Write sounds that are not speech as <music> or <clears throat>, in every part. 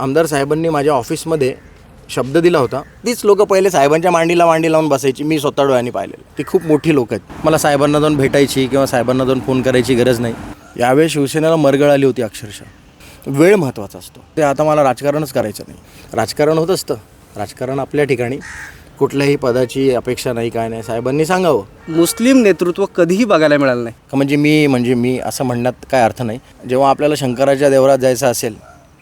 आमदार साहेबांनी माझ्या ऑफिसमध्ये शब्द दिला होता. तीच लोक पहिले साहेबांच्या मांडीला मांडी लावून बसायची. मी स्वतः डोळ्यांनी पाहिलेलं. ती खूप मोठी लोक आहेत. मला साहेबांना जाऊन भेटायची किंवा साहेबांना जाऊन फोन करायची गरज नाही. यावेळी शिवसेनेला मरगळ आली होती अक्षरशः. वेळ महत्त्वाचा असतो. ते आता मला राजकारणच करायचं नाही. राजकारण होत असतं. राजकारण आपल्या ठिकाणी. कुठल्याही पदाची अपेक्षा नाही काय नाही. साहेबांनी सांगावं. मुस्लिम नेतृत्व कधीही बघायला मिळालं नाही. म्हणजे मी म्हणजे मी असं म्हणण्यात काय अर्थ नाही. जेव्हा आपल्याला शंकराच्या देवळात जायचं असेल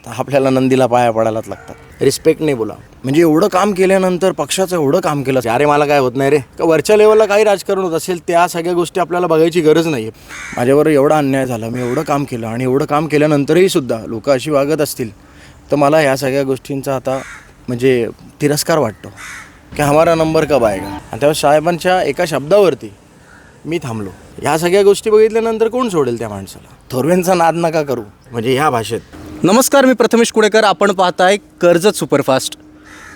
तर आपल्याला नंदीला पाया पडायलाच लागतात. रिस्पेक्ट नाही बोला. म्हणजे एवढं काम केल्यानंतर पक्षाचं एवढं काम केलं अरे मला काय होत नाही रे. का वरच्या लेवलला काही राजकारण होत असेल त्या सगळ्या गोष्टी आपल्याला बघायची गरज नाही आहे माझ्यावर एवढा अन्याय झाला मी एवढं काम केलं आणि एवढं काम केल्यानंतरही सुद्धा लोक अशी वागत असतील तर मला ह्या सगळ्या गोष्टींचा आता म्हणजे तिरस्कार वाटतो. की हमारा नंबर कब आएगा? आणि तेव्हा साहेबांच्या एका शब्दावरती मी थांबलो. ह्या सगळ्या गोष्टी बघितल्यानंतर कोण सोडेल त्या माणसाला? थोरवेंचा नाद नका करू. म्हणजे ह्या भाषेत. नमस्कार मी प्रथमेश कुडेकर. आपण पाहताय कर्जत सुपरफास्ट.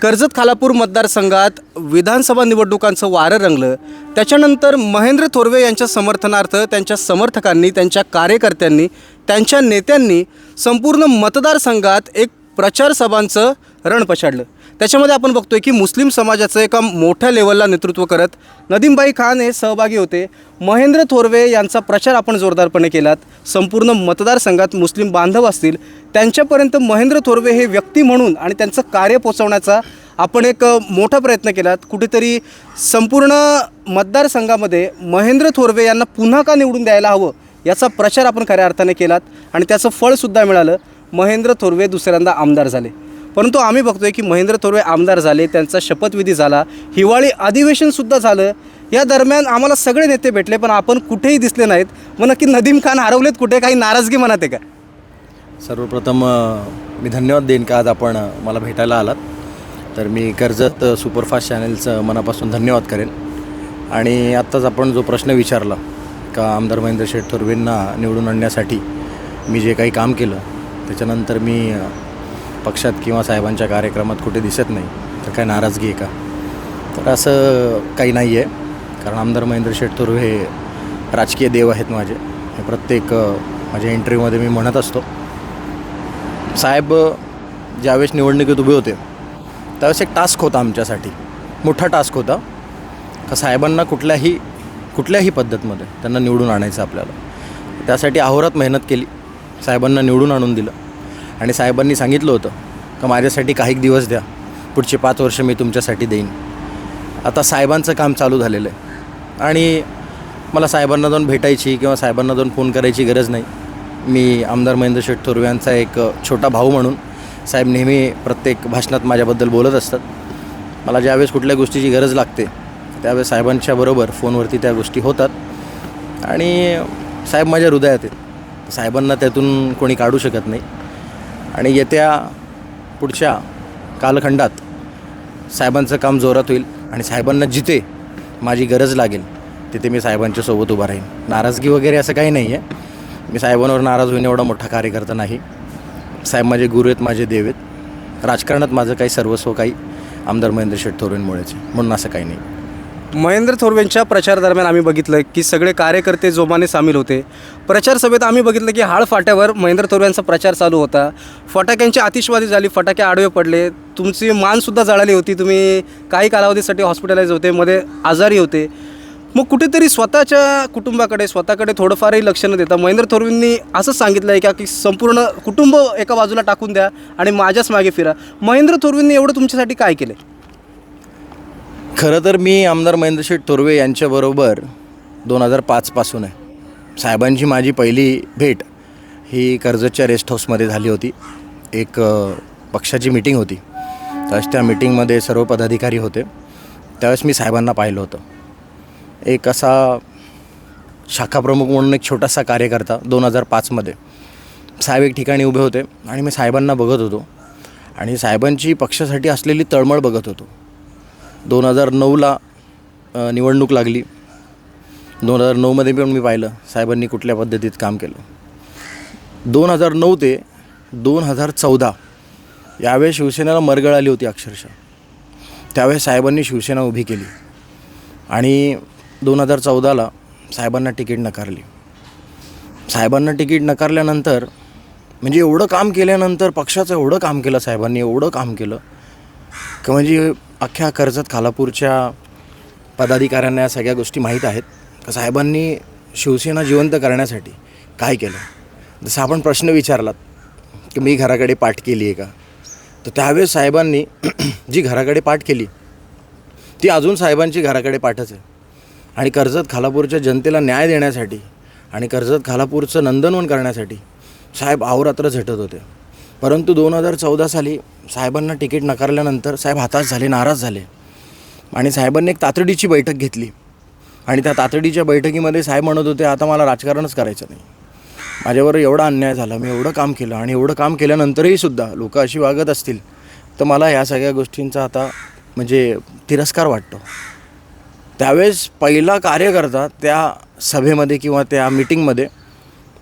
कर्जत खालापूर मतदारसंघात विधानसभा निवडणुकांचं वारं रंगलं. त्याच्यानंतर महेंद्र थोरवे यांच्या समर्थनार्थ त्यांच्या समर्थकांनी त्यांच्या कार्यकर्त्यांनी त्यांच्या नेत्यांनी संपूर्ण मतदारसंघात एक प्रचार सभांचं रण पछाडलं. त्याच्यामध्ये आपण बघतोय की मुस्लिम समाजाचं एका मोठ्या लेवलला नेतृत्व करत नदीमबाई खान हे सहभागी होते. महेंद्र थोरवे यांचा प्रचार आपण जोरदारपणे केलात. संपूर्ण मतदारसंघात मुस्लिम बांधव असतील त्यांच्यापर्यंत महेंद्र थोरवे हे व्यक्ती म्हणून आणि त्यांचं कार्य पोचवण्याचा आपण एक मोठा प्रयत्न केलात. कुठेतरी संपूर्ण मतदारसंघामध्ये महेंद्र थोरवे यांना पुन्हा का निवडून द्यायला हवं याचा प्रचार आपण खऱ्या अर्थाने केलात आणि त्याचं फळसुद्धा मिळालं. महेंद्र थोरवे दुसऱ्यांदा आमदार झाले. परंतु आम्ही बघतोय की महेंद्र थोरवे आमदार झाले त्यांचा शपथविधी झाला हिवाळी अधिवेशनसुद्धा झालं. या दरम्यान आम्हाला सगळे नेते भेटले पण आपण कुठेही दिसले नाहीत. मग नक्की नदीम खान हरवलेत कुठे? काही नाराजगी मनात आहे का? सर्वप्रथम मी धन्यवाद देईन का आज आपण मला भेटायला आलात. तर मी कर्जत सुपरफास्ट चॅनेलचं मनापासून धन्यवाद करेन. आणि आत्ताच आपण जो प्रश्न विचारला का आमदार महेंद्र शेठ थोरवेंना निवडून आणण्यासाठी मी जे काही काम केलं त्याच्यानंतर मी पक्षात किंवा साहेबांच्या कार्यक्रमात कुठे दिसत नाही तर काय नाराजगी आहे का? तर असं काही नाही आहे कारण आमदार महेंद्र शेठ थोरवे हे राजकीय देव आहेत माझे. हे प्रत्येक माझ्या इंटरव्ह्यूमध्ये मी म्हणत असतो. साहेब ज्यावेळेस निवडणुकीत उभे होते त्यावेळेस एक टास्क होता आमच्यासाठी. मोठा टास्क होता. का साहेबांना कुठल्याही कुठल्याही पद्धतमध्ये त्यांना निवडून आणायचं आपल्याला. त्यासाठी अहोरात मेहनत केली. साहेबांना निवडून आणून दिलं. आणि साहेबांनी सांगितलं होतं का माझ्यासाठी काही दिवस द्या. पुढचे पाच वर्ष मी तुमच्यासाठी देईन. आता साहेबांचं काम चालू झालेलं आहे. आणि मला साहेबांना जाऊन भेटायची किंवा साहेबांना जाऊन फोन करायची गरज नाही. मी आमदार महेंद्र शेठ थोरवे यांचा एक छोटा भाऊ म्हणून साहेब नेहमी प्रत्येक भाषणात माझ्याबद्दल बोलत असतात. मला ज्यावेळेस कुठल्या गोष्टीची गरज लागते त्यावेळेस साहेबांच्या बरोबर फोनवरती त्या गोष्टी होतात. आणि साहेब माझ्या हृदयात आहेत. साहेबांना त्यातून कोणी काढू शकत नाही. आणि येत्या पुढच्या कालखंडात साहेबांचं काम जोरात होईल आणि साहेबांना जिथे माझी गरज लागेल तिथे मी साहेबांच्या सोबत उभा राहीन. नाराजगी वगैरे असं काही नाही आहे मी साहेबांवर नाराज होईन एवढा मोठा कार्यकर्ता नाही. साहेब माझे गुरु आहेत माझे देव आहेत. राजकारणात माझं काही सर्वस्व काही आमदार महेंद्र शेठ थोरवेंमुळेच म्हणून असं काही नाही. महेंद्र थोरवेंच्या प्रचार दरम्यान आम्ही बघितलं की सगळे कार्यकर्ते जोमाने सामील होते. प्रचार सभेत आम्ही बघितलं की हाळ फाट्यावर महेंद्र थोरवेंचा प्रचार चालू होता. फटाक्यांची आतिषबाजी झाली फटाके आडवे पडले. तुमची मानसुद्धा जळाली होती. तुम्ही काही कालावधीसाठी हॉस्पिटलाइज होते मध्ये आजारी होते. मग कुठेतरी स्वतःच्या कुटुंबाकडे स्वतःकडे थोडंफारही लक्ष न देता महेंद्र थोरवेंनी असंच सांगितलं आहे का की संपूर्ण कुटुंब एका बाजूला टाकून द्या आणि माझ्याच मागे फिरा. महेंद्र थोरवेंनी एवढं तुमच्यासाठी काय केलं खरं तर मी आमदार महेंद्र शेठ थोरवे यांच्याबरोबर दोन हजार पाचपासून आहे. साहेबांची माझी पहिली भेट ही कर्जतच्या रेस्ट हाऊसमध्ये झाली होती. एक पक्षाची मीटिंग होती. त्यावेळेस त्या मिटिंगमध्ये सर्व पदाधिकारी होते. त्यावेळेस मी साहेबांना पाहिलं होतं. एक असा शाखाप्रमुख म्हणून एक छोटासा कार्यकर्ता दोन हजार पाचमध्ये. साहेब एक ठिकाणी उभे होते आणि मी साहेबांना बघत होतो. आणि साहेबांची पक्षासाठी असलेली तळमळ बघत होतो. दोन हजार नऊला निवडणूक लागली. दोन हजार नऊमध्ये पण मी पाहिलं साहेबांनी कुठल्या पद्धतीत काम केलं. दोन हजार नऊ ते दोन हजार चौदा यावेळेस शिवसेनेला मरगळ आली होती अक्षरशः. त्यावेळेस साहेबांनी शिवसेना उभी केली. आणि दोन हजार चौदाला साहेबांना तिकीट नकारली. साहेबांना तिकीट नकारल्यानंतर म्हणजे एवढं काम केल्यानंतर पक्षाचं एवढं काम केलं साहेबांनी एवढं काम केलं की म्हणजे अख्ख्या कर्जत खालापूरच्या पदाधिकाऱ्यांना या सगळ्या गोष्टी माहीत आहेत. का साहेबांनी शिवसेना जिवंत करण्यासाठी काय केलं? जसं आपण प्रश्न विचारलात की मी घराकडे पाठ केली आहे का? तर त्यावेळेस साहेबांनी <clears throat> जी घराकडे पाठ केली ती अजून साहेबांची घराकडे पाठच आहे. आणि कर्जत खालापूरच्या जनतेला न्याय देण्यासाठी आणि कर्जत खालापूरचं नंदनवन करण्यासाठी साहेब अहोरात्र झटत होते. परंतु दोन हजार चौदा साली साहेबांना तिकीट नकारल्यानंतर साहेब हाताश झाले नाराज झाले. आणि साहेबांनी एक तातडीची बैठक घेतली. आणि त्या तातडीच्या बैठकीमध्ये साहेब म्हणत होते आता मला राजकारणच करायचं नाही. माझ्यावर एवढा अन्याय झाला मी एवढं काम केलं आणि एवढं काम केल्यानंतरही सुद्धा लोक अशी वागत असतील तर मला ह्या सगळ्या गोष्टींचा आता म्हणजे तिरस्कार वाटतो. त्यावेळेस पहिला कार्यकर्ता त्या सभेमध्ये किंवा त्या मिटिंगमध्ये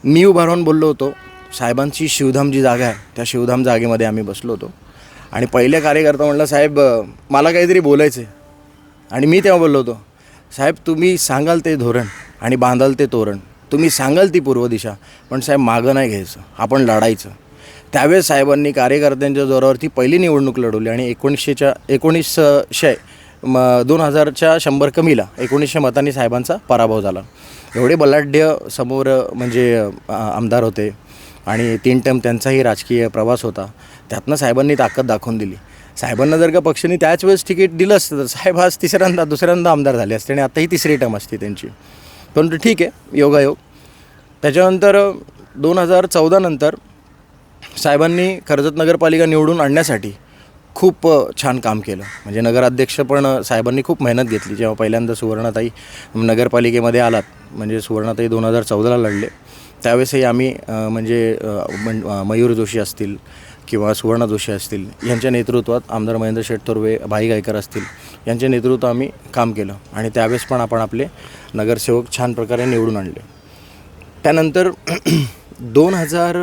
मी उभा राहून बोललो होतो. साहेबांची शिवधाम जी जागा आहे त्या शिवधाम जागेमध्ये आम्ही बसलो होतो. आणि पहिले कार्यकर्ता म्हटलं साहेब मला काहीतरी बोलायचं आहे आणि मी तेव्हा बोललो होतो साहेब तुम्ही सांगाल ते धोरण आणि बांधाल ते तोरण. तुम्ही सांगाल ती पूर्व दिशा पण साहेब मागं नाही घ्यायचं. आपण लढायचं. त्यावेळेस साहेबांनी कार्यकर्त्यांच्या जोरावरती पहिली निवडणूक लढवली आणि एकोणीसशेच्या एकोणीसशे म दोन हजारच्या शंभर कमीला एकोणीसशे मतांनी साहेबांचा पराभव झाला. एवढे बलाढ्य समोर म्हणजे आमदार होते आणि तीन टर्म त्यांचाही राजकीय प्रवास होता. त्यातनं साहेबांनी ताकद दाखवून दिली. साहेबांना जर का पक्षाने त्याच वेळेस तिकीट दिलं असतं तर साहेब आज तिसऱ्यांदा दुसऱ्यांदा आमदार झाले असते आणि आताही तिसरी टर्म असते त्यांची. परंतु ठीक आहे योगायोग. त्याच्यानंतर दोन हजार चौदानंतर साहेबांनी कर्जत नगरपालिका निवडून आणण्यासाठी खूप छान काम केलं. म्हणजे नगराध्यक्ष पण साहेबांनी खूप मेहनत घेतली. जेव्हा पहिल्यांदा सुवर्णाताई नगरपालिकेमध्ये आलात म्हणजे सुवर्णाताई दोन हजार चौदाला लढले. त्यावेळेसही आम्ही म्हणजे मयूर जोशी असतील किंवा सुवर्ण जोशी असतील यांच्या नेतृत्वात आमदार महेंद्र शेठ थोरवे भाई गायकर असतील यांच्या नेतृत्व आम्ही काम केलं. आणि त्यावेळेस पण आपण आपले नगरसेवक छान प्रकारे निवडून आणले. त्यानंतर <clears throat> दोन हजार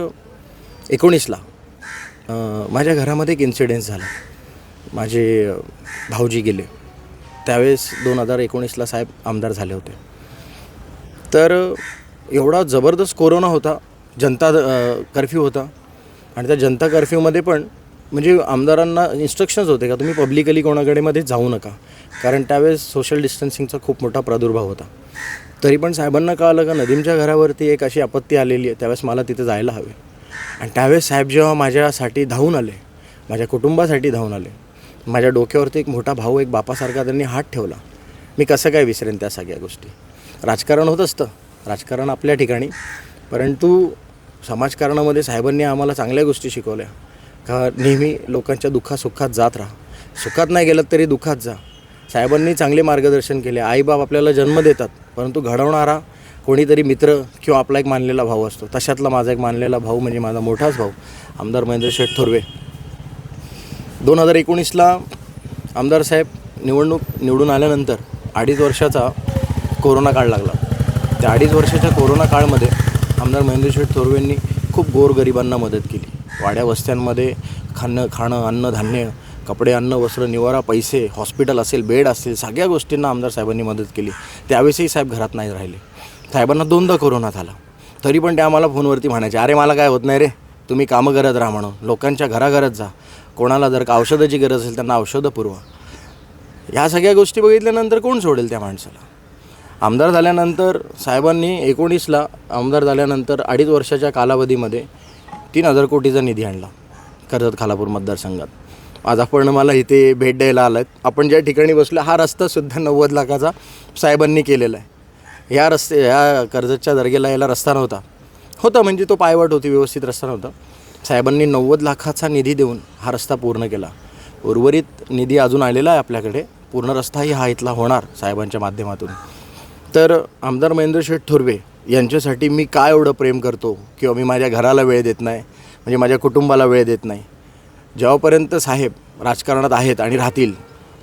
एकोणीसला माझ्या घरामध्ये एक इन्सिडेन्स झाला. माझे भाऊजी गेले. त्यावेळेस दोन हजार एकोणीसला साहेब आमदार झाले होते. तर एवढा जबरदस्त कोरोना होता. जनता कर्फ्यू होता. आणि त्या जनता कर्फ्यूमध्ये पण म्हणजे आमदारांना इन्स्ट्रक्शन्स होते का तुम्ही पब्लिकली कोणाकडे मध्ये जाऊ नका. कारण त्यावेळेस सोशल डिस्टन्सिंगचा खूप मोठा प्रादुर्भाव होता. तरी पण साहेबांना कळालं का नदीमच्या घरावरती एक अशी आपत्ती आलेली आहे. त्यावेळेस मला तिथे जायला हवे. आणि त्यावेळेस साहेब जेव्हा माझ्यासाठी धावून आले माझ्या कुटुंबासाठी धावून आले माझ्या डोक्यावरती एक मोठा भाऊ एक बापासारखा त्यांनी हात ठेवला. मी कसं काय विसरेन त्या सगळ्या गोष्टी? राजकारण होत असतं. राजकारण आपल्या ठिकाणी. परंतु समाजकारणामध्ये साहेबांनी आम्हाला चांगल्या गोष्टी शिकवल्या. का नेहमी लोकांच्या दुःखासुखात जात राहा. सुखात नाही गेलं तरी दुःखात जा. साहेबांनी चांगले मार्गदर्शन केले. आईबाप आपल्याला जन्म देतात परंतु घडवणारा कोणीतरी मित्र किंवा आपला एक मानलेला भाऊ असतो. तशातला माझा एक मानलेला भाऊ म्हणजे माझा मोठाच भाऊ आमदार महेंद्र शेठ थोरवे. दोन हजार एकोणीसला आमदार साहेब निवडणूक निवडून आल्यानंतर अडीच वर्षाचा कोरोना काळ लागला. त्या अडीच वर्षाच्या कोरोना काळमध्ये आमदार महेंद्र शेठ थोरवेंनी खूप गोरगरिबांना मदत केली. वाड्या वस्त्यांमध्ये खाणं खाणं अन्नधान्य कपडे अन्न वस्त्र निवारा पैसे हॉस्पिटल असेल बेड असेल सगळ्या गोष्टींना आमदार साहेबांनी मदत केली. त्यावेळेसही साहेब घरात नाही राहिले. साहेबांना दोनदा कोरोना झाला. तरी पण ते आम्हाला फोनवरती म्हणायचे अरे मला काय होत नाही रे. तुम्ही कामं करत राहा म्हणून. लोकांच्या घराघरात जा. कोणाला जर का औषधाची गरज असेल त्यांना औषधं पुरवा. ह्या सगळ्या गोष्टी बघितल्यानंतर कोण सोडेल त्या माणसाला? आमदार झाल्यानंतर साहेबांनी एकोणीसला आमदार झाल्यानंतर अडीच वर्षाच्या कालावधीमध्ये तीन हजार कोटीचा निधी आणला कर्जत खालापूर मतदारसंघात. आज आपण मला इथे भेट द्यायला आलात आपण ज्या ठिकाणी बसलो हा रस्तासुद्धा नव्वद लाखाचा साहेबांनी केलेला आहे. या रस्ते ह्या कर्जतच्या दर्गेला यायला रस्ता नव्हता. होता म्हणजे तो पायवाट होती व्यवस्थित रस्ता नव्हता. साहेबांनी नव्वद लाखाचा निधी देऊन हा रस्ता पूर्ण केला. उर्वरित निधी अजून आलेला आहे आपल्याकडे. पूर्ण रस्ताही हा इथला होणार साहेबांच्या माध्यमातून. तर आमदार महेंद्र शेठ थोरवे यांच्यासाठी मी काय एवढं प्रेम करतो? किंवा मी माझ्या घराला वेळ देत नाही? म्हणजे माझ्या कुटुंबाला वेळ देत नाही? जेव्हापर्यंत साहेब राजकारणात आहेत आणि राहतील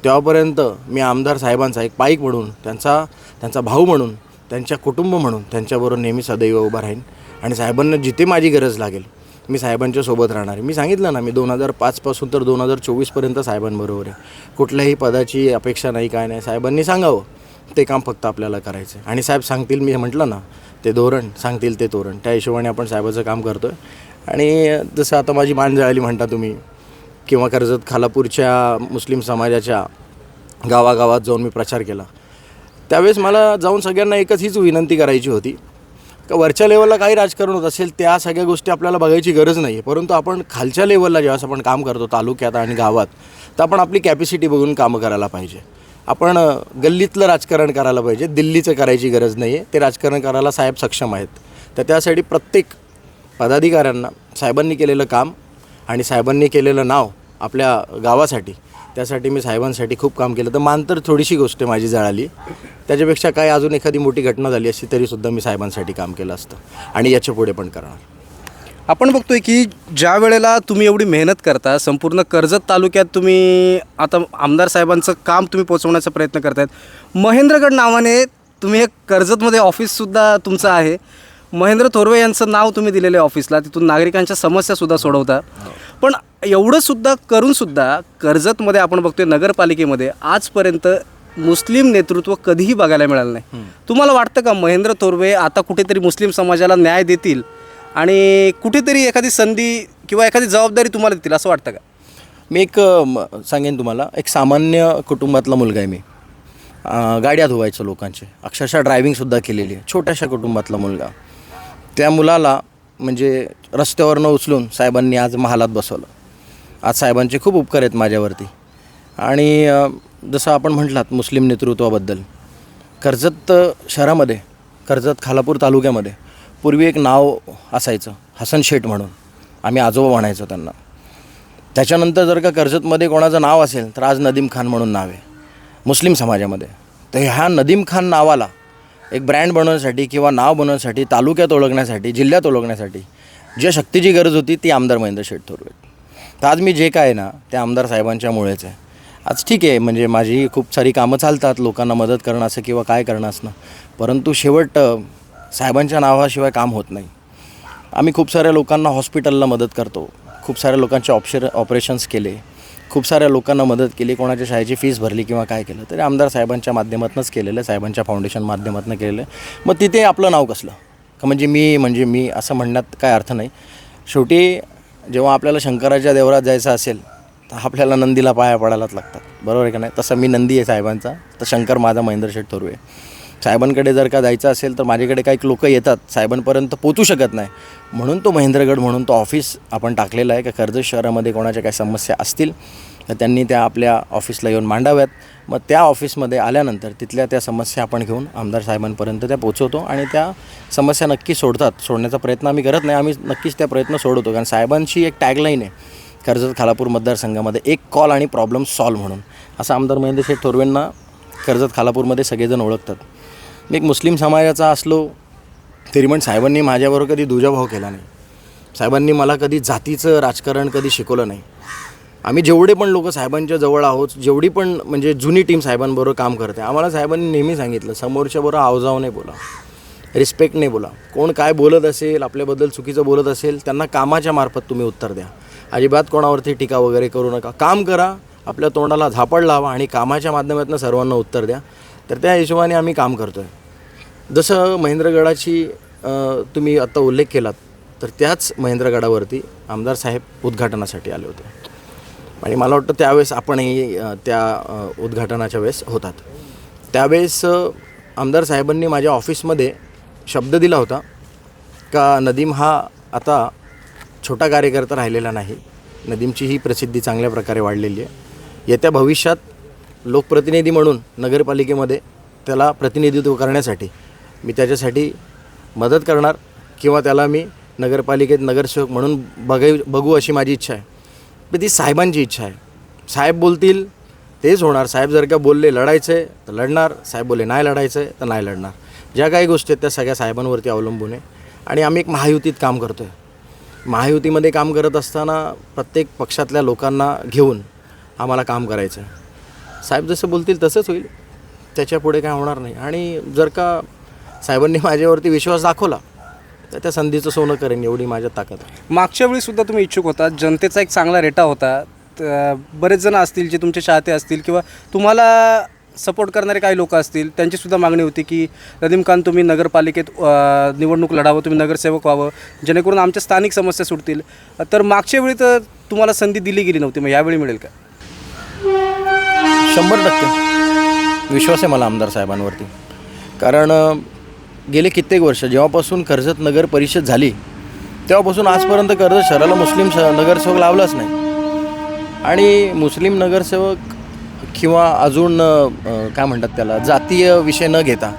तेव्हापर्यंत मी आमदार साहेबांचा एक पाईक म्हणून त्यांचा त्यांचा भाऊ म्हणून त्यांच्या कुटुंब म्हणून त्यांच्याबरोबर नेहमी सदैव उभा राहीन. आणि साहेबांना जिथे माझी गरज लागेल मी साहेबांच्या सोबत राहणार आहे. मी सांगितलं ना मी दोन हजार पाचपासून तर दोन हजार चोवीसपर्यंत साहेबांबरोबर आहे. कुठल्याही पदाची अपेक्षा नाही काय नाही. साहेबांनी सांगावं. ते काम फक्त आपल्याला करायचं आहे आणि साहेब सांगतील मी म्हटलं ना ते धोरण सांगतील ते तोरण. त्या हिशोबाने आपण साहेबाचं काम करतो आहे आणि जसं आता माझी मान जळाली म्हणता तुम्ही किंवा कर्जत खालापूरच्या मुस्लिम समाजाच्या गावागावात जाऊन मी प्रचार केला. त्यावेळेस मला जाऊन सगळ्यांना एकच हीच विनंती करायची होती. का वरच्या लेवलला काही राजकारण होत असेल त्या सगळ्या गोष्टी आपल्याला बघायची गरज नाही आहे परंतु आपण खालच्या लेवलला जेव्हा आपण काम करतो तालुक्यात आणि गावात तर आपण आपली कॅपॅसिटी बघून कामं करायला पाहिजे. आपण गल्लीतलं राजकारण करायला पाहिजे दिल्लीचं करायची गरज नाही आहे ते राजकारण करायला साहेब सक्षम आहेत. तर त्यासाठी प्रत्येक पदाधिकाऱ्यांना साहेबांनी केलेलं काम आणि साहेबांनी केलेलं नाव आपल्या गावासाठी त्यासाठी मी साहेबांसाठी खूप काम केलं. तर मान तर थोडीशी गोष्ट आहे माझी जळाली. त्याच्यापेक्षा काय अजून एखादी मोठी घटना झाली अशी तरीसुद्धा मी साहेबांसाठी काम केलं असतं. आणि याच्यापुढे पण करणार. आपण बघतोय की ज्या वेळेला तुम्ही एवढी मेहनत करता संपूर्ण कर्जत तालुक्यात तुम्ही आता आमदार साहेबांचं काम तुम्ही पोचवण्याचा प्रयत्न करतायत. महेंद्रगड नावाने तुम्ही एक कर्जतमध्ये ऑफिससुद्धा तुमचं आहे. महेंद्र थोरवे यांचं नाव तुम्ही दिलेलं आहे ऑफिसला तिथून नागरिकांच्या समस्यासुद्धा सोडवता. पण एवढंसुद्धा करूनसुद्धा कर्जतमध्ये आपण बघतोय नगरपालिकेमध्ये आजपर्यंत मुस्लिम नेतृत्व कधीही बघायला मिळालं नाही. तुम्हाला वाटतं का महेंद्र थोरवे आता कुठेतरी मुस्लिम समाजाला न्याय देतील? आणि कुठेतरी एखादी संधी किंवा एखादी जबाबदारी तुम्हाला देतील असं वाटतं का? मी एक सांगेन तुम्हाला. एक सामान्य कुटुंबातला मुलगा आहे मी. गाड्या धुवायचं लोकांचे. अक्षरशः ड्रायव्हिंगसुद्धा केलेली आहे. छोट्याशा कुटुंबातला मुलगा. त्या मुलाला म्हणजे रस्त्यावरनं उचलून साहेबांनी आज महालात बसवलं. आज साहेबांचे खूप उपकार आहेत माझ्यावरती. आणि जसं आपण म्हटलात मुस्लिम नेतृत्वाबद्दल कर्जत शहरामध्ये कर्जत खालापूर तालुक्यामध्ये पूर्वी एक नाव असायचं हसन शेठ म्हणून. आम्ही आजोबा म्हणायचो त्यांना. त्याच्यानंतर जर का कर्जतमध्ये कोणाचं नाव असेल तर आज नदीम खान म्हणून नाव आहे. मुस्लिम समाजामध्ये. तर ह्या नदीम खान नावाला एक ब्रँड बनवण्यासाठी किंवा नाव बनवण्यासाठी तालुक्यात ओळखण्यासाठी जिल्ह्यात ओळखण्यासाठी ज्या शक्तीची गरज होती ती आमदार महेंद्र शेठ थोरवे तर आज मी जे काय आहे ना ते आमदार साहेबांच्यामुळेच आहे. आज ठीक आहे म्हणजे माझी खूप सारी कामं चालतात लोकांना मदत करणं असं किंवा काय करणं असणं. परंतु शेवट साहेबांच्या नावाशिवाय काम होत नाही. आम्ही खूप साऱ्या लोकांना हॉस्पिटलला मदत करतो. खूप साऱ्या लोकांचे ऑप्शर ऑपरेशन्स केले. खूप साऱ्या लोकांना मदत केली कोणाच्या शाळेची फीस भरली किंवा काय केलं तरी आमदार साहेबांच्या माध्यमातूनच केलेलं आहे साहेबांच्या फाउंडेशन माध्यमातून केलेलं. आहे मग तिथे आपलं नाव कसलं? का म्हणजे मी म्हणजे मी असं म्हणण्यात काय अर्थ नाही. शेवटी जेव्हा आपल्याला शंकराच्या देवळात जायचं असेल तर आपल्याला नंदीला पाया पडायलाच लागतात. बरोबर आहे का नाही? तसं मी नंदी आहे साहेबांचा तर शंकर माझा महेंद्र शेठ थोरवे. साहेबांकडे जर का जायचं असेल तर माझ्याकडे काही लोक येतात साहेबांपर्यंत पोचू शकत नाही. म्हणून तो महेंद्रगड म्हणून तो ऑफिस आपण टाकलेला आहे. का कर्जत शहरामध्ये कोणाच्या काही समस्या असतील तर त्यांनी त्या आपल्या ऑफिसला येऊन मांडाव्यात. मग त्या ऑफिसमध्ये आल्यानंतर तिथल्या त्या समस्या आपण घेऊन आमदार साहेबांपर्यंत त्या पोचवतो आणि त्या समस्या नक्की सोडतात. सोडण्याचा प्रयत्न आम्ही करत नाही. आम्ही नक्कीच त्या प्रयत्न सोडवतो. कारण साहेबांची एक टॅगलाईन आहे कर्जत खालापूर मतदारसंघामध्ये एक कॉल आणि प्रॉब्लेम सॉल्व म्हणून. असं आमदार महेंद्र शेठ थोरवेंना कर्जत खालापूरमध्ये सगळेजण ओळखतात. मी एक मुस्लिम समाजाचा असलो तरी पण साहेबांनी माझ्याबरोबर कधी दुजाभाव केला नाही. साहेबांनी मला कधी जातीचं राजकारण कधी शिकवलं नाही. आम्ही जेवढे पण लोक साहेबांच्या जवळ आहोत जेवढी पण म्हणजे जुनी टीम साहेबांबरोबर काम करते आम्हाला साहेबांनी नेहमी सांगितलं समोरच्याबरोबर आवजाव नाही बोला रिस्पेक्ट नाही बोला. कोण काय बोलत असेल आपल्याबद्दल चुकीचं बोलत असेल त्यांना कामाच्या मार्फत तुम्ही उत्तर द्या. अजिबात कोणावरती टीका वगैरे करू नका. काम करा आपल्या तोंडाला झापड लावा आणि कामाच्या माध्यमातून सर्वांना उत्तर द्या. तर त्या हिशोबाने आम्ही काम करतो आहे जसं महेंद्रगडाची तुम्ही आत्ता उल्लेख केलात तर त्याच महेंद्रगडावरती आमदार साहेब उद्घाटनासाठी आले होते. आणि मला वाटतं त्यावेळेस आपणही त्या उद्घाटनाच्या वेळेस होतात. त्यावेळेस आमदार साहेबांनी माझ्या ऑफिसमध्ये शब्द दिला होता का नदीम हा आता छोटा कार्यकर्ता राहिलेला नाही. नदीमची ही प्रसिद्धी चांगल्या प्रकारे वाढलेली आहे. येत्या भविष्यात लोकप्रतिनिधी म्हणून नगरपालिकेमध्ये त्याला प्रतिनिधित्व करण्यासाठी मी त्याच्यासाठी मदत करणार किंवा त्याला मी नगरपालिकेत नगरसेवक म्हणून बघाय बघू अशी माझी इच्छा आहे. पण ती साहेबांची इच्छा आहे. साहेब बोलतील तेच होणार. साहेब जर का बोलले लढायचं आहे तर लढणार. साहेब बोलले नाही लढायचं आहे तर नाही लढणार. ज्या काही गोष्टी आहेत त्या सगळ्या साहेबांवरती अवलंबून आहे. आणि आम्ही एक महायुतीत काम करतो आहे महायुतीमध्ये काम करत असताना प्रत्येक पक्षातल्या लोकांना घेऊन आम्हाला काम करायचं आहे साहेब जसं बोलतील तसंच होईल. त्याच्या पुढे काय होणार नाही. आणि जर का साहेबांनी माझ्यावरती विश्वास दाखवला तर त्या संधीचं सोनं करेन एवढी माझ्यात ताकद आहे. मागच्या वेळीसुद्धा तुम्ही इच्छुक होता जनतेचा एक चांगला रेटा होता. बरेच जण असतील जे तुमचे चाहते असतील किंवा तुम्हाला सपोर्ट करणारे काही लोक असतील त्यांचीसुद्धा मागणी होती की रदीमखान तुम्ही नगरपालिकेत निवडणूक लढावं तुम्ही नगरसेवक व्हावं जेणेकरून आमच्या स्थानिक समस्या सुटतील. तर मागच्या वेळी तर तुम्हाला संधी दिली गेली नव्हती मग यावेळी मिळेल का? शंभर टक्के. विश्वास आहे मला आमदार साहेबांवरती. कारण गेले कित्येक वर्ष जेव्हापासून कर्जत नगर परिषद झाली तेव्हापासून आजपर्यंत कर्जत शहराला मुस्लिम श नगरसेवक लावलाच नाही. आणि मुस्लिम नगरसेवक किंवा अजून काय म्हणतात त्याला जातीय विषय न घेता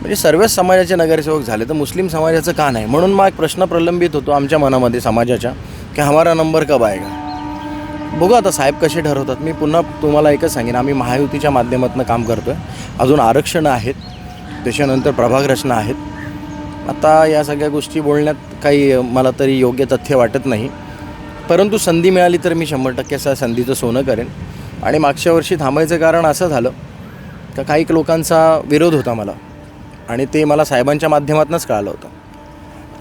म्हणजे सर्वच समाजाचे नगरसेवक झाले तर मुस्लिम समाजाचं का नाही? म्हणून मग एक प्रश्न प्रलंबित होतो आमच्या मनामध्ये समाजाच्या की हमारा नंबर कब आएगा? बघू आता साहेब कसे ठरवतात. मी पुन्हा तुम्हाला एकच सांगेन. आम्ही महायुतीच्या माध्यमातून काम करतो आहे अजून आरक्षणं आहेत. त्याच्यानंतर प्रभाग रचना आहेत. आता या सगळ्या गोष्टी बोलण्यात काही मला तरी योग्य तथ्य वाटत नाही. परंतु संधी मिळाली तर मी शंभर टक्के असं संधीचं सोनं करेन. आणि मागच्या वर्षी थांबायचं कारण असं झालं का काही लोकांचा विरोध होता मला. आणि ते मला साहेबांच्या माध्यमातूनच कळालं होतं.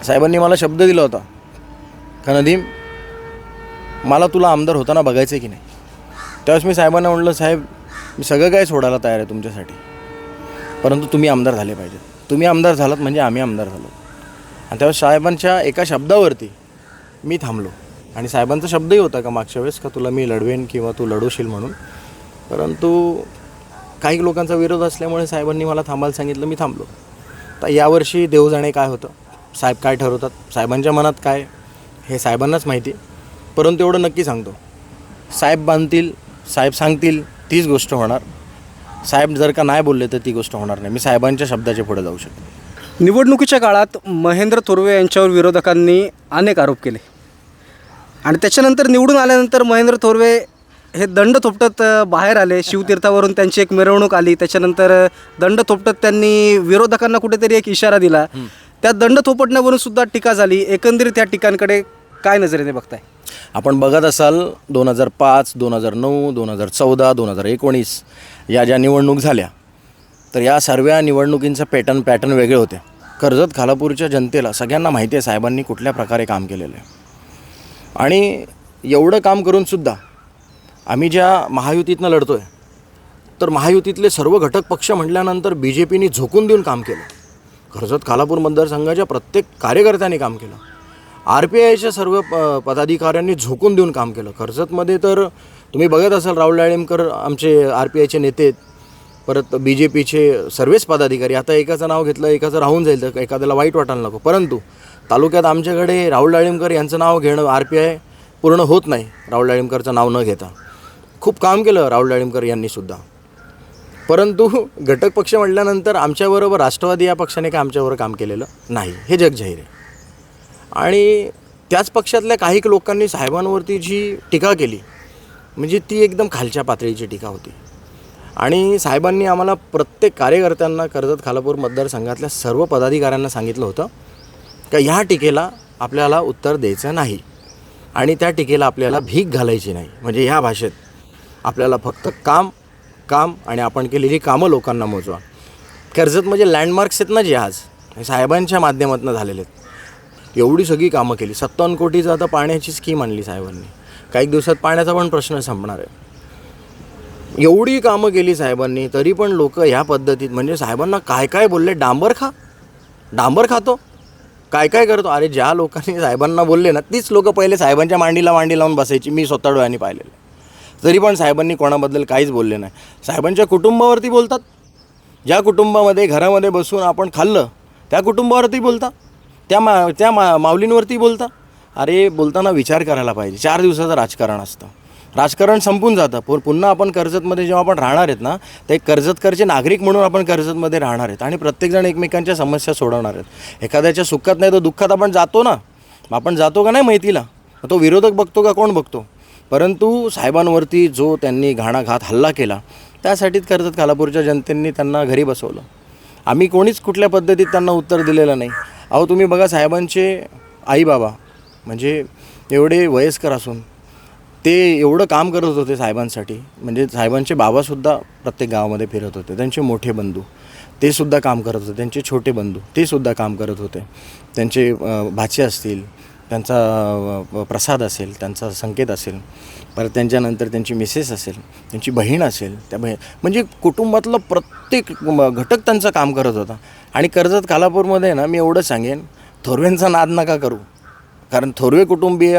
साहेबांनी मला शब्द दिला होता. का नदीम मला तुला आमदार होताना बघायचं आहे की नाही? त्यावेळेस मी साहेबांना म्हटलं साहेब मी सगळं काय सोडायला तयार आहे तुमच्यासाठी. परंतु तुम्ही आमदार झाले पाहिजेत. तुम्ही आमदार झालात म्हणजे आम्ही आमदार झालो. आणि त्यावेळेस साहेबांच्या एका शब्दावरती मी थांबलो. आणि साहेबांचा शब्दही होता का मागच्या वेळेस का तुला मी लढवेन किंवा तू लढवशील म्हणून? परंतु काही लोकांचा विरोध असल्यामुळे साहेबांनी मला थांबायला सांगितलं मी थांबलो. तर यावर्षी देव जाणे काय होतं? साहेब काय ठरवतात? साहेबांच्या मनात काय? हे साहेबांनाच माहिती. परंतु एवढं नक्की सांगतो. साहेब बांधतील साहेब सांगतील तीच गोष्ट होणार. साहेब जर का नाही बोलले तर ती गोष्ट होणार नाही. मी साहेबांच्या शब्दाच्या पुढे जाऊ शकतो. निवडणुकीच्या काळात महेंद्र थोरवे यांच्यावर विरोधकांनी अनेक आरोप केले. आणि त्याच्यानंतर निवडून आल्यानंतर महेंद्र थोरवे हे दंड थोपटत बाहेर आले. शिवतीर्थावरून त्यांची एक मिरवणूक आली. त्याच्यानंतर दंड थोपटत त्यांनी विरोधकांना कुठेतरी एक इशारा दिला. त्या दंड थोपटण्यावरून सुद्धा टीका झाली. एकंदरीत त्या टीकांकडे काय नजरेने बघताय? आपण बघत असाल दोन हजार पाच दोन हजार नऊ दोन हजार चौदा दोन हजार एकोणीस या ज्या निवडणूक झाल्या तर या सर्व निवडणुकींचं पॅटर्न पॅटर्न वेगळे होते. कर्जत खालापूरच्या जनतेला सगळ्यांना माहिती आहे साहेबांनी कुठल्या प्रकारे काम केलेलं आहे. आणि एवढं काम करूनसुद्धा आम्ही ज्या महायुतीतनं लढतो आहे तर महायुतीतले सर्व घटक पक्ष म्हटल्यानंतर बी जे पीने झोकून देऊन काम केलं. कर्जत खालापूर मतदारसंघाच्या प्रत्येक कार्यकर्त्यांनी काम केलं. आर पी आयच्या सर्व प पदाधिकाऱ्यांनी झोकून देऊन काम केलं. कर्जतमध्ये तर तुम्ही बघत असाल राहुल डाळिंबकर आमचे आर पी आयचे नेते परत बी जे पीचे सर्वच पदाधिकारी. आता एकाचं नाव घेतलं एकाचं राहून जाईल तर एखाद्याला वाईट वाटायला नको. परंतु तालुक्यात आमच्याकडे राहुल डाळिंबकर यांचं नाव घेणं आर पी आय पूर्ण होत नाही राहुल डाळिंबकरचं नाव न घेता. खूप काम केलं राहुल डाळिंबकर यांनीसुद्धा परंतु घटक पक्ष म्हटल्यानंतर आमच्याबरोबर राष्ट्रवादी या पक्षाने काय आमच्यावर काम केलेलं नाही. हे जग जाहीर आहे. आणि त्याच पक्षातल्या काही लोकांनी साहेबांवरती जी टीका केली म्हणजे ती एकदम खालच्या पातळीची टीका होती. आणि साहेबांनी आम्हाला प्रत्येक कार्यकर्त्यांना कर्जत खालापूर मतदारसंघातल्या सर्व पदाधिकाऱ्यांना सांगितलं होतं का ह्या टीकेला आपल्याला उत्तर द्यायचं नाही आणि त्या टीकेला आपल्याला भीक घालायची नाही. म्हणजे ह्या भाषेत आपल्याला फक्त काम काम आणि आपण केलेली कामं लोकांना मोजवा. कर्जत म्हणजे लँडमार्क्स आहेत ना जे आज हे साहेबांच्या माध्यमातून झालेले आहेत. एवढी सगळी कामं केली. सत्तावन्न कोटीचं आता पाण्याची स्कीम आणली साहेबांनी. काही दिवसात पाण्याचा पण प्रश्न संपणार आहे. एवढी कामं केली साहेबांनी तरी पण लोक ह्या पद्धतीत म्हणजे साहेबांना काय काय बोलले? डांबर खा. डांबर खातो. काय काय करतो? अरे ज्या लोकांनी साहेबांना बोलले ना तीच लोक पहिले साहेबांच्या मांडीला मांडी लावून बसायची. मी स्वतः डोळ्यांनी पाहिलेलं तरी पण साहेबांनी कोणाबद्दल काहीच बोलले नाही. साहेबांच्या कुटुंबावरती बोलतात. ज्या कुटुंबामध्ये घरामध्ये बसून आपण खाल्लं त्या कुटुंबावरती बोलता त्या मा त्या मा माऊलींवरती बोलता? अरे बोलताना विचार करायला पाहिजे. चार दिवसाचं राजकारण असतं. राजकारण संपून जातं. पण पुन्हा आपण कर्जतमध्ये जेव्हा आपण राहणार आहेत ना ते कर्जतकरचे नागरिक म्हणून आपण कर्जतमध्ये राहणार आहेत आणि प्रत्येकजण एकमेकांच्या समस्या सोडवणार आहेत. एखाद्याच्या सुखात नाही तर दुःखात आपण जातो ना. आपण जातो का नाही माहितीला? तो विरोधक बघतो का कोण बघतो? परंतु साहेबांवरती जो त्यांनी घाणाघात हल्ला केला त्यासाठीच कर्जत खालापूरच्या जनतेने त्यांना घरी बसवलं. आम्ही कोणीच कुठल्या पद्धतीत त्यांना उत्तर दिलेलं नाही. अहो तुम्ही बघा साहेबांचे आई बाबा म्हणजे एवढे वयस्कर असून ते एवढं काम करत होते साहेबांसाठी. म्हणजे साहेबांचे बाबासुद्धा प्रत्येक गावामध्ये फिरत होते. त्यांचे मोठे बंधू ते सुद्धा काम करत होते. त्यांचे छोटे बंधू ते सुद्धा काम करत होते. त्यांचे भाचे असतील त्यांचा प्रसाद असेल त्यांचा संकेत असेल परत त्यांच्यानंतर त्यांची मिसेस असेल त्यांची बहीण असेल त्या बहीण म्हणजे कुटुंबातलं प्रत्येक घटक त्यांचं काम करत होता. आणि कर्जत कालापूरमध्ये ना मी एवढं सांगेन थोरवेंचा नाद नका करू. कारण थोरवे कुटुंबीय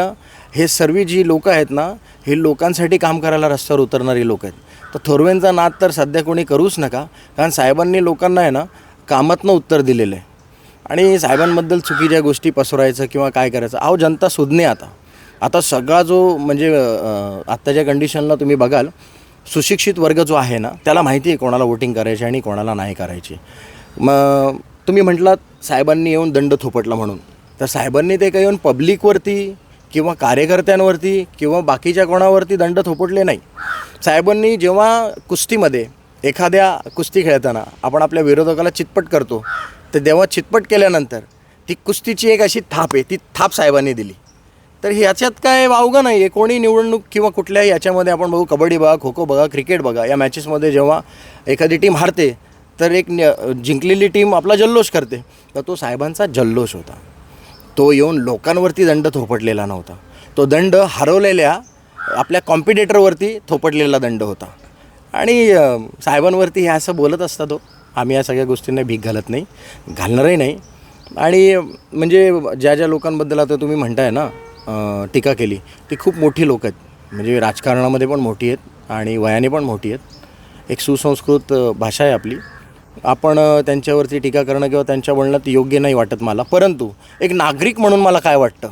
हे सर्व जी लोकं आहेत ना हे लोकांसाठी काम करायला रस्त्यावर उतरणारी लोक आहेत. तर थोरवेंचा नाद तर सध्या कोणी करूच नका. कारण साहेबांनी लोकांना आहे ना कामातनं उत्तर दिलेलं आहे. आणि साहेबांबद्दल चुकीच्या गोष्टी पसरायचं किंवा काय करायचं अहो जनता सुज्ञे आता. आता सगळा जो म्हणजे आत्ताच्या कंडिशनला तुम्ही बघाल सुशिक्षित वर्ग जो आहे ना त्याला माहिती आहे कोणाला वोटिंग करायची आणि कोणाला नाही करायची. मग तुम्ही म्हटलात साहेबांनी येऊन दंड थोपटला म्हणून. तर साहेबांनी ते काही येऊन पब्लिकवरती किंवा कार्यकर्त्यांवरती किंवा बाकीच्या कोणावरती दंड थोपटले नाही. साहेबांनी जेव्हा कुस्तीमध्ये एखाद्या कुस्ती खेळताना आपण आपल्या विरोधकाला चितपट करतो तर तेव्हा चितपट केल्यानंतर ती कुस्तीची एक अशी थाप आहे ती थाप साहेबांनी दिली. तर ह्याच्यात काय वावगं नाही आहे. कोणी निवडणूक किंवा कुठल्याही याच्यामध्ये आपण बघू कबड्डी बघा खो खो बघा क्रिकेट बघा या मॅचेसमध्ये जेव्हा एखादी टीम हारते तर एक न- जिंकलेली टीम आपला जल्लोष करते. तर तो साहेबांचा जल्लोष होता. तो येऊन लोकांवरती दंड थोपटलेला नव्हता. तो दंड हरवलेल्या आपल्या कॉम्पिटेटरवरती थोपटलेला दंड होता. आणि साहेबांवरती हे असं बोलत असतात तो आम्ही या सगळ्या गोष्टींना भीक घालत नाही घालणारही नाही. आणि म्हणजे ज्या ज्या लोकांबद्दल आता तुम्ही म्हणताय ना टीका केली ती खूप मोठी लोक आहेत. म्हणजे राजकारणामध्ये पण मोठी आहेत आणि वयाने पण मोठी आहेत. एक सुसंस्कृत भाषा आहे आपली. आपण त्यांच्यावरती टीका करणं किंवा त्यांच्या बोलण्यात योग्य नाही वाटत मला. परंतु एक नागरिक म्हणून मला काय वाटतं?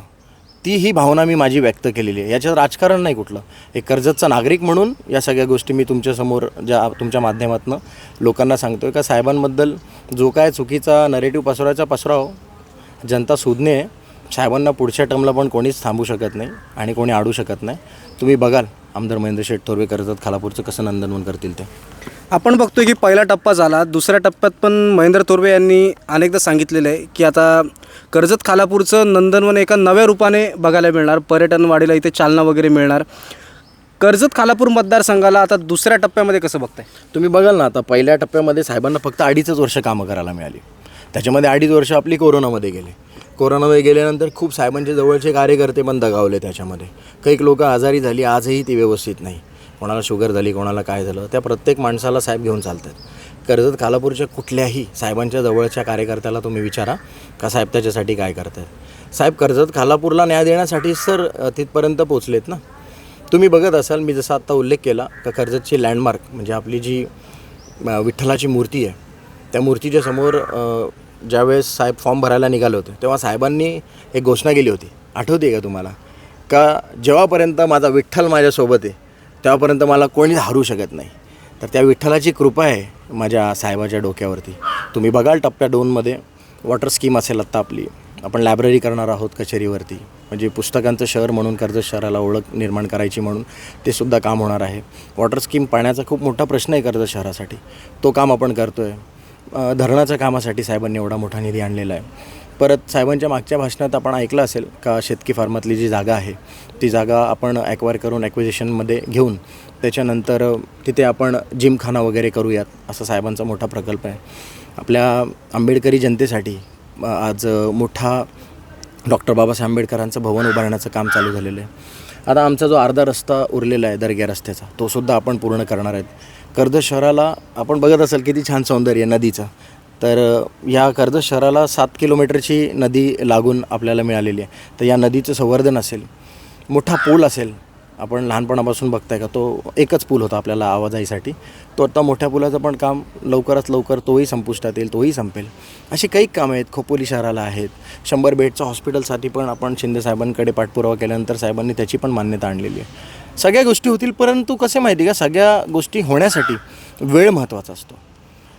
ती ही भावना मी माझी व्यक्त केलेली आहे. याच्यात राजकारण नाही कुठलं. एक कर्जतचा नागरिक म्हणून या सगळ्या गोष्टी मी तुमच्यासमोर ज्या तुमच्या माध्यमातून लोकांना सांगतो आहे का साहेबांबद्दल जो काय चुकीचा नरेटिव्ह पसरायचा पसराव. जनता सुज्ञ आहे. साहेबांना पुढच्या टर्मला पण कोणीच थांबू शकत नाही आणि कोणी आडू शकत नाही. तुम्ही बघाल आमदार महेंद्र शेठ थोरवे कर्जत खालापूरचं कसं नंदनवन करतील ते. आपण बघतोय की पहिला टप्पा झाला. दुसऱ्या टप्प्यात पण महेंद्र थोरवे यांनी अनेकदा सांगितलेलं आहे की आता कर्जत खालापूरचं नंदनवन एका नव्या रूपाने बघायला मिळणार. पर्यटन वाढीला इथे चालना वगैरे मिळणार. कर्जत खालापूर मतदारसंघाला आता दुसऱ्या टप्प्यामध्ये कसं बघताय? तुम्ही बघाल ना आता पहिल्या टप्प्यामध्ये साहेबांना फक्त अडीचच वर्ष कामं करायला मिळाली. त्याच्यामध्ये अडीच वर्ष आपली कोरोनामध्ये गेले. कोरोनामध्ये गेल्यानंतर खूप साहेबांचे जवळचे कार्यकर्ते पण दगावले त्याच्यामध्ये. काही लोक आजारी झाली आजही ती व्यवस्थित नाही. कोणाला शुगर झाली कोणाला काय झालं त्या प्रत्येक माणसाला साहेब घेऊन चालतात. कर्जत खालापूरच्या कुठल्याही साहेबांच्या जवळच्या कार्यकर्त्याला तुम्ही विचारा का साहेब त्याच्यासाठी काय करतात साहेब कर्जत खालापूरला न्याय देण्यासाठी सर तिथपर्यंत पोचलेत ना? तुम्ही बघत असाल मी जसा आत्ता उल्लेख केला का कर्जतची लँडमार्क म्हणजे आपली जी विठ्ठलाची मूर्ती आहे त्या मूर्तीच्या समोर ज्यावेळेस साहेब फॉर्म भरायला निघाले होते तेव्हा साहेबांनी एक घोषणा केली होती. आठवते का तुम्हाला? का जेव्हापर्यंत माझा विठ्ठल माझ्यासोबत आहे तेव्हापर्यंत मला कोणीच हरू शकत नाही. तर त्या विठ्ठलाची कृपा आहे माझ्या साहेबाच्या डोक्यावरती. तुम्ही बघाल टप्प्या दोनमध्ये वॉटर स्कीम असेल आत्ता आपली. आपण लायब्ररी करणार आहोत कचेरीवरती. म्हणजे पुस्तकांचं शहर म्हणून कर्जत शहराला ओळख निर्माण करायची म्हणून ते सुद्धा काम होणार आहे. वॉटर स्कीम पाण्याचा खूप मोठा प्रश्न आहे कर्जत शहरासाठी. तो काम आपण करतो आहे धरणाच्या कामासाठी साहेबांनी एवढा मोठा निधी आणलेला आहे. परत साहेबांच्या मागच्या भाषणात आपण ऐकलं असेल का शेतकी फार्मातली जी जागा आहे ती जागा आपण ॲक्वायर करून ॲक्विजिशनमध्ये घेऊन त्याच्यानंतर तिथे आपण जिमखाना वगैरे करूयात असा साहेबांचा मोठा प्रकल्प आहे. आपल्या आंबेडकरी जनतेसाठी आज मोठा डॉक्टर बाबासाहेब आंबेडकरांचं भवन उभारण्याचं काम चालू झालेलं आहे. आता आमचा जो अर्धा रस्ता उरलेला आहे दर्ग्या रस्त्याचा तोसुद्धा आपण पूर्ण करणार आहेत. कर्ज शहराला आपण बघत असाल किती छान सौंदर्य नदीचं. तर या कर्जत शहराला सात किलोमीटरची नदी लागून आपल्याला मिळालेली आहे. तर या नदीचं संवर्धन असेल मोठा पूल असेल आपण लहानपणापासून बघताय का तो एकच पूल होता आपल्याला आवाजाईसाठी. तो आता मोठ्या पुलाचं पण काम लवकरात लवकर तोही संपुष्टात येईल तोही संपेल. अशी काही कामं आहेत खोपोली शहराला आहेत. शंभर बेडचं हॉस्पिटलसाठी पण आपण शिंदे साहेबांकडे पाठपुरावा केल्यानंतर साहेबांनी त्याची पण मान्यता आणलेली आहे. सगळ्या गोष्टी होतील परंतु कसे माहिती का सगळ्या गोष्टी होण्यासाठी वेळ महत्त्वाचा असतो.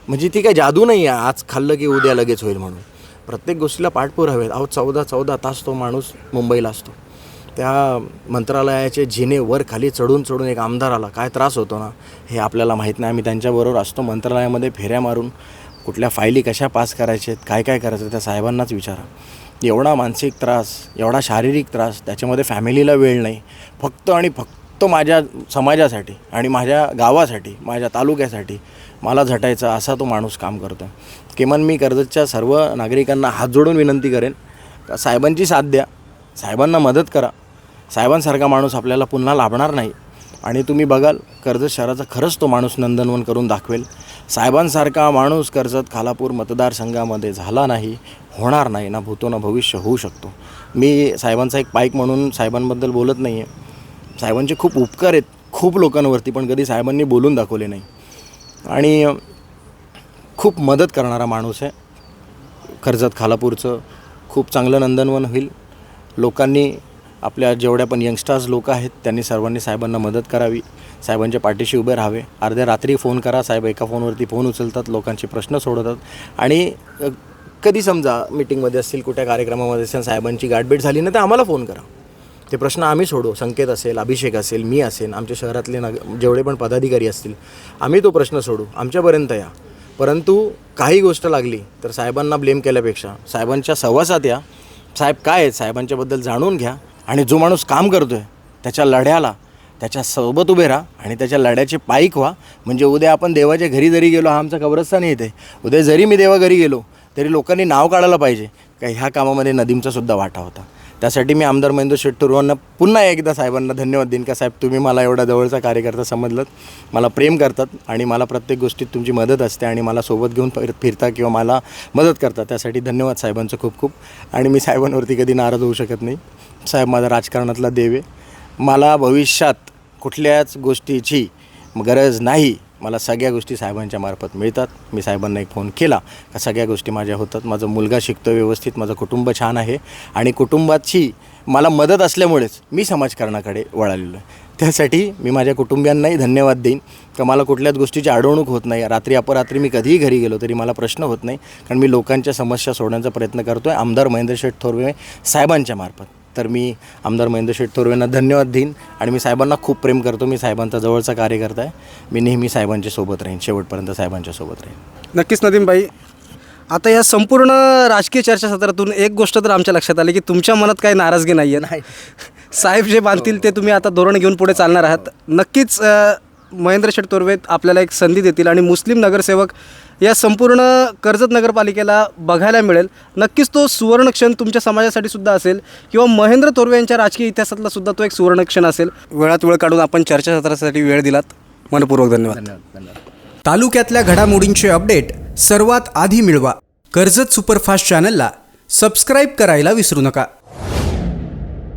म्हणजे ती काय जादू नाही आहे. आज खाल्लं की उद्या लगेच होईल म्हणून. प्रत्येक गोष्टीला पाठपुरावेत अहो चौदा चौदा तास तो माणूस मुंबईला असतो. त्या मंत्रालयाचे जिने वर खाली चढून चढून एक आमदाराला काय त्रास होतो ना? हे आपल्याला माहीत नाही. आम्ही त्यांच्याबरोबर असतो मंत्रालयामध्ये फेऱ्या मारून. कुठल्या फायली कशा पास करायच्या आहेत? काय काय करायचं? त्या साहेबांनाच विचारा. एवढा मानसिक त्रास एवढा शारीरिक त्रास त्याच्यामध्ये फॅमिलीला वेळ नाही. फक्त आणि फक्त माझ्या समाजासाठी आणि माझ्या गावासाठी माझ्या तालुक्यासाठी मला झटायचा असा तो माणूस काम करतो. किमान मी कर्जतच्या सर्व नागरिकांना हात जोडून विनंती करेन का साहेबांची साथ द्या साहेबांना मदत करा. साहेबांसारखा माणूस आपल्याला पुन्हा लाभणार नाही. आणि तुम्ही बघाल कर्जत शहराचा खरंच तो माणूस नंदनवन करून दाखवेल. साहेबांसारखा माणूस कर्जत खालापूर मतदारसंघामध्ये झाला नाही होणार नाही ना भूतो ना भविष्य होऊ शकतो. मी साहेबांचा एक पाईक म्हणून साहेबांबद्दल बोलत नाही आहे साहेबांचे खूप उपकार आहेत खूप लोकांवरती पण कधी साहेबांनी बोलून दाखवले नाही. आणि खूप मदत करणारा माणूस आहे. कर्जत खालापूरचं खूप चांगलं नंदनवन होईल. लोकांनी आपल्या जेवढ्या पण यंगस्टर्स लोक आहेत त्यांनी सर्वांनी साहेबांना मदत करावी. साहेबांच्या पाठीशी उभे राहावे. अर्ध्या रात्री फोन करा साहेब एका फोनवरती फोन उचलतात लोकांचे प्रश्न सोडवतात. आणि कधी समजा मिटिंगमध्ये असतील कुठल्या कार्यक्रमामध्ये असेल साहेबांची गाठभेट झाली ना तर आम्हाला फोन करा. ते प्रश्न आम्ही सोडू. संकेत असेल अभिषेक असेल मी असेल आमच्या शहरातले नग जेवढे पण पदाधिकारी असतील आम्ही तो प्रश्न सोडू. आमच्यापर्यंत या. परंतु काही गोष्ट लागली तर साहेबांना ब्लेम केल्यापेक्षा साहेबांच्या सहवासात या. साहेब काय आहेत? साहेबांच्याबद्दल जाणून घ्या. आणि जो माणूस काम करतो आहे त्याच्या लढ्याला त्याच्या सोबत उभे राहा आणि त्याच्या लढ्याचे पाईक व्हा. म्हणजे उद्या आपण देवाच्या घरी जरी गेलो हा आमचा कब्रस्तान येते उद्या जरी मी देवा घरी गेलो तरी लोकांनी नाव काढायला पाहिजे. का ह्या कामामध्ये नदीमचा सुद्धा वाटा होता. त्यासाठी मी आमदार महेंद्र शेट्टूरवांना पुन्हा एकदा साहेबांना धन्यवाद देईन का साहेब तुम्ही मला एवढा जवळचा कार्यकर्ता समजलं मला प्रेम करतात आणि मला प्रत्येक गोष्टीत तुमची मदत असते आणि मला सोबत घेऊन फिर फिरता किंवा मला मदत करता त्यासाठी धन्यवाद साहेबांचं खूप खूप. आणि मी साहेबांवरती कधी नाराज होऊ शकत नाही. साहेब माझा राजकारणातला देव आहे. मला भविष्यात कुठल्याच गोष्टीची गरज नाही. मला सगळ्या गोष्टी साहेबांच्या मार्फत मिळतात. मी साहेबांना एक फोन केला. का सगळ्या गोष्टी माझ्या होतात. माझा मुलगा शिकतो व्यवस्थित. माझं कुटुंब छान आहे. आणि कुटुंबाची मला मदत असल्यामुळेच मी समाजकारणाकडे वळालेलो आहे. त्यासाठी मी माझ्या कुटुंबियांनाही धन्यवाद देईन. का मला कुठल्याच गोष्टीची अडवणूक होत नाही. रात्री अपरात्री मी कधीही घरी गेलो तरी मला प्रश्न होत नाही. कारण मी लोकांच्या समस्या सोडण्याचा प्रयत्न करतो आहे आमदार महेंद्र शेठ थोरवे साहेबांच्या मार्फत. तर मी आमदार महेंद्र शेठ थोरवेंना धन्यवाद देईन आणि मी साहेबांना खूप प्रेम करतो. मी साहेबांचा जवळचा कार्यकर्ता आहे. मी नेहमी साहेबांच्या सोबत राहीन. शेवटपर्यंत साहेबांच्या सोबत राहीन. नक्कीच नदीमबाई आता या संपूर्ण राजकीय चर्चासत्रातून एक गोष्ट तर आमच्या लक्षात आली की तुमच्या मनात काही नाराजगी नाही आहे नाही. साहेब जे बांधतील ते तुम्ही आता धोरण घेऊन पुढे चालणार आहात. नक्कीच महेंद्र शेठ तोरवे आपल्याला एक संधी देतील आणि मुस्लिम नगरसेवक या संपूर्ण कर्जत नगरपालिकेला बघायला मिळेल. नक्कीच तो सुवर्ण क्षण तुमच्या समाजासाठी सुद्धा असेल किंवा महेंद्र तोरवे यांच्या राजकीय इतिहासातला सुद्धा तो एक सुवर्ण क्षण असेल. वेळात वेळ काढून आपण चर्चासत्रासाठी वेळ दिलात. मनपूर्वक धन्यवाद. धन्यवाद धन्यवाद. तालुक्यातल्या घडामोडींचे अपडेट सर्वात आधी मिळवा. कर्जत सुपरफास्ट चॅनलला सबस्क्राईब करायला विसरू नका.